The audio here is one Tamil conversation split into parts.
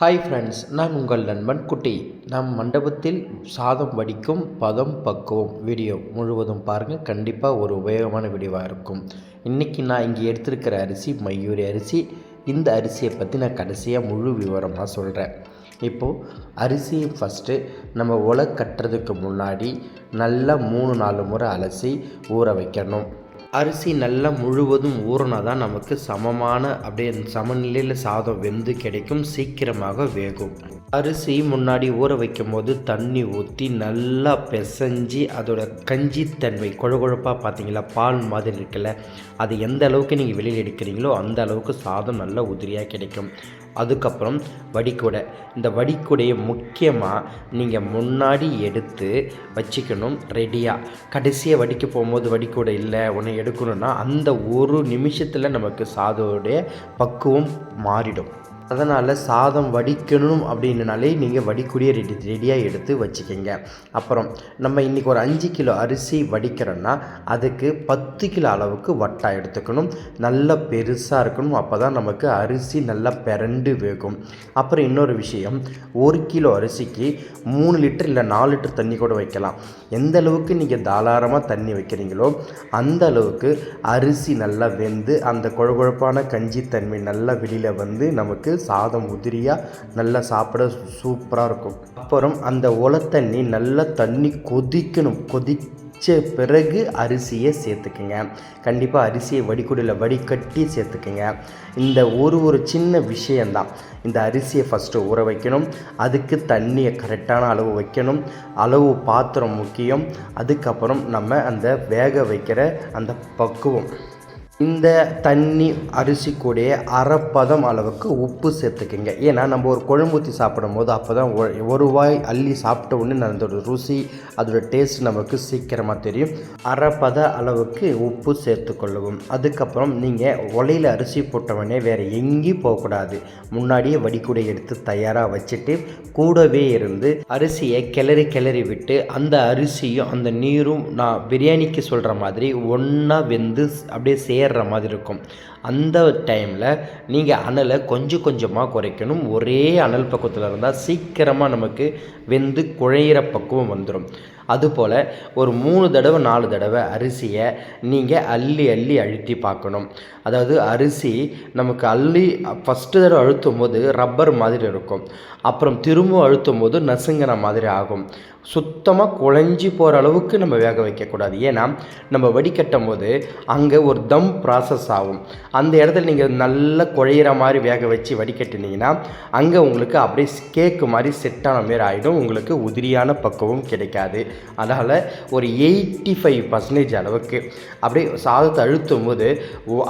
ஹாய் ஃப்ரெண்ட்ஸ் நான் உங்கள் நண்பன் குட்டி. நம் மண்டபத்தில் சாதம் வடிக்கும் பதம் பக்குவம் வீடியோ முழுவதும் பாருங்கள் கண்டிப்பாக ஒரு உபயோகமான வீடியோவாக இருக்கும். இன்றைக்கி நான் இங்கே எடுத்திருக்கிற அரிசி மையூரி அரிசி. இந்த அரிசியை பற்றி நான் கடைசியாக முழு விவரமாக சொல்கிறேன் இப்போது அரிசியை ஃபஸ்ட்டு நம்ம உலை கட்டுறதுக்கு முன்னாடி நல்லா மூணு நாலு முறை அலசி ஊற வைக்கணும். அரிசி நல்லா முழுவதும் ஊறினா தான் நமக்கு சமமான அப்படியே சமநிலையில் சாதம் வெந்து கிடைக்கும் சீக்கிரமாக வேகும். அரிசி முன்னாடி ஊற வைக்கும் போது தண்ணி ஊற்றி நல்லா பிசைஞ்சு அதோட கஞ்சித்தன்மை குழகுழப்பாக பார்த்தீங்களா பால் மாதிரி இருக்குல்ல அது எந்த அளவுக்கு நீங்கள் வெளியில் எடுக்கிறீங்களோ அந்த அளவுக்கு சாதம் நல்லா உதிரியாக கிடைக்கும். அதுக்கப்புறம் வடிக்குடை இந்த வடிக்குடையை முக்கியமாக நீங்கள் முன்னாடி எடுத்து வச்சுக்கணும் ரெடியாக கடைசியாக வடிக்க போகும்போது வடிக்குடை இல்லை உன்னை எடுக்கணும்னா அந்த ஒரு நிமிஷத்தில் நமக்கு சாதோடைய பக்குவம் மாறிடும். அதனால் சாதம் வடிக்கணும் அப்படின்னாலே நீங்கள் வடிக்கூடிய ரெடி ரெடியாக எடுத்து வச்சுக்கோங்க. அப்புறம் நம்ம இன்றைக்கி ஒரு அஞ்சு கிலோ அரிசி வடிக்கிறோன்னா அதுக்கு பத்து கிலோ அளவுக்கு வட்டா எடுத்துக்கணும். நல்லா பெருசாக இருக்கணும். அப்போ தான் நமக்கு அரிசி நல்லா பிறண்டு வேகும். அப்புறம் இன்னொரு விஷயம் ஒரு கிலோ அரிசிக்கு மூணு லிட்டர் இல்லை நாலு லிட்டர் தண்ணி கூட வைக்கலாம். எந்த அளவுக்கு நீங்கள் தாராளமாக தண்ணி வைக்கிறீங்களோ அந்த அளவுக்கு அரிசி நல்லா வெந்து அந்த குழகுழப்பான கஞ்சி தன்மை நல்லா வெளியில் வந்து நமக்கு சாதம் உதிரியாக நல்லா சாப்பிட சூப்பராக இருக்கும். அப்புறம் அந்த உலத்தண்ணி நல்லா தண்ணி கொதிக்கணும். கொதிச்ச பிறகு அரிசியை சேர்த்துக்குங்க. கண்டிப்பாக அரிசியை வடிகுடியில் வடிகட்டி சேர்த்துக்குங்க. இந்த ஒரு ஒரு சின்ன விஷயந்தான் இந்த அரிசியை ஃபஸ்ட்டு ஊற வைக்கணும். அதுக்கு தண்ணியை கரெக்டான அளவு வைக்கணும். அளவு பாத்திரம் முக்கியம். அதுக்கப்புறம் நம்ம அந்த வேக வைக்கிற அந்த பக்குவம். இந்த தண்ணி அரிசி கூட அரைப்பதம் அளவுக்கு உப்பு சேர்த்துக்குங்க. ஏன்னா நம்ம ஒரு குழம்பு ஊற்றி சாப்பிடும் போது அப்போ தான் ஒரு வாய் அள்ளி சாப்பிட்ட உடனே அதோட ருசி அதோட டேஸ்ட் நமக்கு சீக்கிரமாக தெரியும். அரைப்பத அளவுக்கு உப்பு சேர்த்துக்கொள்ளவும். அதுக்கப்புறம் நீங்கள் ஒலையில் அரிசி போட்டவொடனே வேறு எங்கேயும் போகக்கூடாது. முன்னாடியே வடிக்கூடை எடுத்து தயாராக வச்சுட்டு கூடவே இருந்து அரிசியை கிளறி கிளறி விட்டு அந்த அரிசியும் அந்த நீரும் நான் பிரியாணிக்கு சொல்கிற மாதிரி ஒன்றா வெந்து அப்படியே சேர ஏறுற மாதிரி இருக்கும். அந்த டைமில் நீங்கள் அனலை கொஞ்சம் கொஞ்சமாக குறைக்கணும். ஒரே அனல் பக்கத்தில் இருந்தால் சீக்கிரமாக நமக்கு வெந்து குழையிற பக்குவம் வந்துடும் அதுபோல் ஒரு மூணு தடவை நாலு தடவை அரிசியை நீங்கள் அள்ளி அள்ளி அழுத்தி பார்க்கணும். அதாவது அரிசி நமக்கு அள்ளி ஃபஸ்ட்டு தடவை அழுத்தும் போது ரப்பர் மாதிரி இருக்கும். அப்புறம் திரும்ப அழுத்தும் போது நசுங்கிற மாதிரி ஆகும். சுத்தமாக குழஞ்சி போகிற அளவுக்கு நம்ம வேக வைக்கக்கூடாது. ஏன்னா நம்ம வடிகட்டும் போது அங்கே ஒரு தம் ப்ராசஸ் ஆகும். அந்த இடத்துல நீங்கள் நல்லா குழையிற மாதிரி வேக வச்சு வடிகட்டினீங்கன்னா அங்கே உங்களுக்கு அப்படியே கேக்கு மாதிரி செட்டான மாரி ஆகிடும் உங்களுக்கு உதிரியான பக்குவம் கிடைக்காது. அதனால் ஒரு எயிட்டி ஃபைவ் பர்சன்டேஜ் அளவுக்கு அப்படியே சாதத்தை அழுத்தும் போது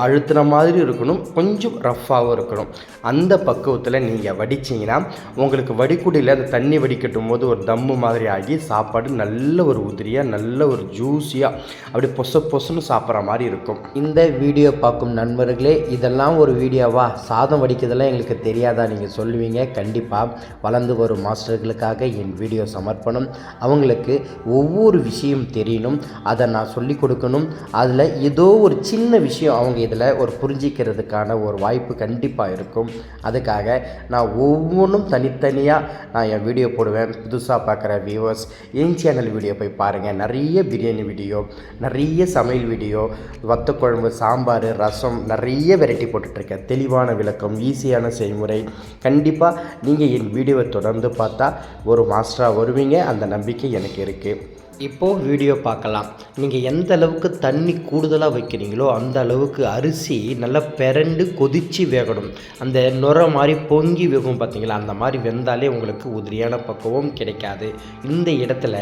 அழுத்துன மாதிரி இருக்கணும். கொஞ்சம் ரஃப்பாகவும் இருக்கணும். அந்த பக்குவத்தில் நீங்கள் வடிச்சிங்கன்னா உங்களுக்கு வடிக்குடியில் அந்த தண்ணி வடிக்கட்டும் போது ஒரு தம்மு மாதிரி ஆகி சாப்பாடு நல்ல ஒரு உதிரியாக நல்ல ஒரு ஜூஸியாக அப்படி பொச பொசுன்னு சாப்பிட்ற மாதிரி இருக்கும். இந்த வீடியோ பார்க்கும் நண்பர்களே இதெல்லாம் ஒரு வீடியோவா? சாதம் வடிக்கிறதெல்லாம் எங்களுக்கு தெரியாதா? நீங்கள் சொல்லுவீங்க. கண்டிப்பாக வளர்ந்து வரும் மாஸ்டர்களுக்காக என் வீடியோ சமர்ப்பணம். அவங்களுக்கு ஒவ்வொரு விஷயம் தெரியணும். அதை நான் சொல்லி கொடுக்கணும். அதில் ஏதோ ஒரு சின்ன விஷயம் அவங்க இதில் ஒரு புரிஞ்சிக்கிறதுக்கான ஒரு வாய்ப்பு கண்டிப்பாக இருக்கும். அதுக்காக நான் ஒவ்வொன்றும் தனித்தனியாக நான் என் வீடியோ போடுவேன். புதுசாக பார்க்குற வியூவர்ஸ் என் சேனல் வீடியோ போய் பாருங்கள் நிறைய பிரியாணி வீடியோ நிறைய சமையல் வீடியோ வத்த குழம்பு சாம்பார் ரசம் நிறைய வெரைட்டி போட்டுட்ருக்கேன். தெளிவான விளக்கம் ஈஸியான செய்முறை. கண்டிப்பாக நீங்கள் என் வீடியோவை தொடர்ந்து பார்த்தா ஒரு மாஸ்டராக வருவீங்க. அந்த நம்பிக்கை எனக்கு இருக்குது இப்போது வீடியோ பார்க்கலாம். நீங்கள் எந்த அளவுக்கு தண்ணி கூடுதலாக வைக்கிறீங்களோ அந்த அளவுக்கு அரிசி நல்லா பிறண்டு கொதித்து வேகணும். அந்த நுர மாதிரி பொங்கி வேகும் பார்த்தீங்களா அந்த மாதிரி வெந்தாலே உங்களுக்கு உதிரியான பக்குவம் கிடைக்காது. இந்த இடத்துல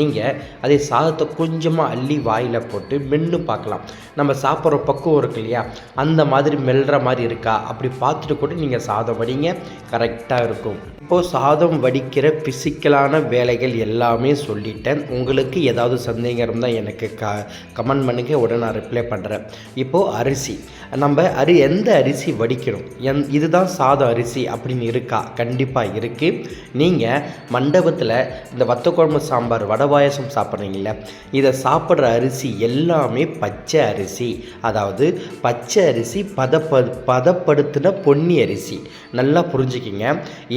நீங்கள் அதே சாதத்தை கொஞ்சமாக அள்ளி வாயில் போட்டு மென்று பார்க்கலாம். நம்ம சாப்பிட்ற பக்குவம் இருக்கு இல்லையா? அந்த மாதிரி மெல்ற மாதிரி இருக்கா? அப்படி பார்த்துட்டு கூட நீங்கள் சாதம் வடிங்க கரெக்டாக இருக்கும். இப்போது சாதம் வடிக்கிற ஃபிசிக்கலான வேலைகள் எல்லாமே சொல்லிட்டேன். உங்களுக்கு உங்களுக்கு ஏதாவது சந்தேகம் இருந்தால் எனக்கு க கமெண்ட் பண்ணுங்க உடனே நான் ரிப்ளை பண்ணுறேன் இப்போது அரிசி. நம்ம அரி எந்த அரிசி வடிக்கணும் எந் இதுதான் சாதம் அரிசி அப்படின்னு இருக்கா? கண்டிப்பாக இருக்குது நீங்கள் மண்டபத்தில் இந்த வத்தக்குழம்பு சாம்பார் வடை பாயாசம் சாப்பிட்றீங்கள இதை சாப்பிட்ற அரிசி எல்லாமே பச்சை அரிசி. அதாவது பச்சை அரிசி பதப்ப பதப்படுத்தின பொன்னி அரிசி. நல்லா புரிஞ்சுக்கிங்க.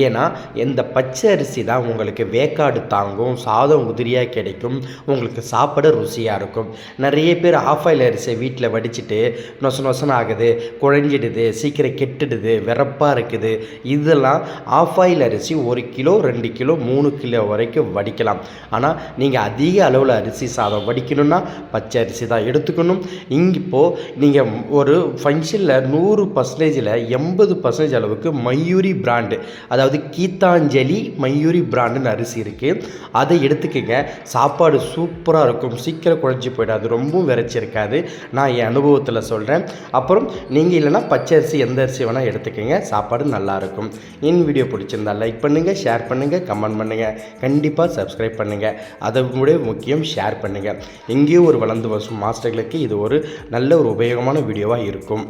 ஏன்னா இந்த பச்சை அரிசி தான் உங்களுக்கு வேக்காடு தாங்கும் சாதம் உதிரியாக கிடைக்கும் உங்களுக்கு சாப்பிட ருசியாக இருக்கும். நிறைய பேர் ஆஃப் ஆயில் அரிசியை வீட்டில் வடிச்சிட்டு நொச நொசனம் ஆகுது குழஞ்சிடுது சீக்கிரம் கெட்டுடுது வெறப்பாக இருக்குது. இதெல்லாம் ஆஃப் ஆயில் அரிசி ஒரு கிலோ ரெண்டு கிலோ மூணு கிலோ வரைக்கும் வடிக்கலாம். ஆனால் நீங்கள் அதிக அளவில் அரிசி சாதம் வடிக்கணும்னா பச்சை அரிசி தான் எடுத்துக்கணும். இங்கே இப்போது நீங்கள் ஒரு ஃபங்க்ஷனில் நூறு பர்சன்டேஜில் எண்பது பர்சன்டேஜ் அளவுக்கு மயூரி பிராண்டு அதாவது கீதாஞ்சலி மயூரி பிராண்டுன்னு அரிசி இருக்குது அதை எடுத்துக்கங்க. சாப்பாடு சூப்பராக இருக்கும். சீக்கிரம் குழஞ்சி போயிடாது ரொம்பவும் விரைச்சி இருக்காது. நான் என் அனுபவத்தில் சொல்கிறேன் அப்புறம் நீங்கள் இல்லைன்னா பச்சை அரிசி எந்த அரிசி வேணால் எடுத்துக்கோங்க. சாப்பாடு நல்லாயிருக்கும் என் வீடியோ பிடிச்சிருந்தா லைக் பண்ணுங்கள் ஷேர் பண்ணுங்கள் கமெண்ட் பண்ணுங்கள் கண்டிப்பாக சப்ஸ்கிரைப் பண்ணுங்கள் அதை கூட முக்கியம் ஷேர் பண்ணுங்கள் எங்கேயும் ஒரு வளர்ந்து வரும் மாஸ்டர்களுக்கு இது ஒரு நல்ல ஒரு உபயோகமான வீடியோவாக இருக்கும்.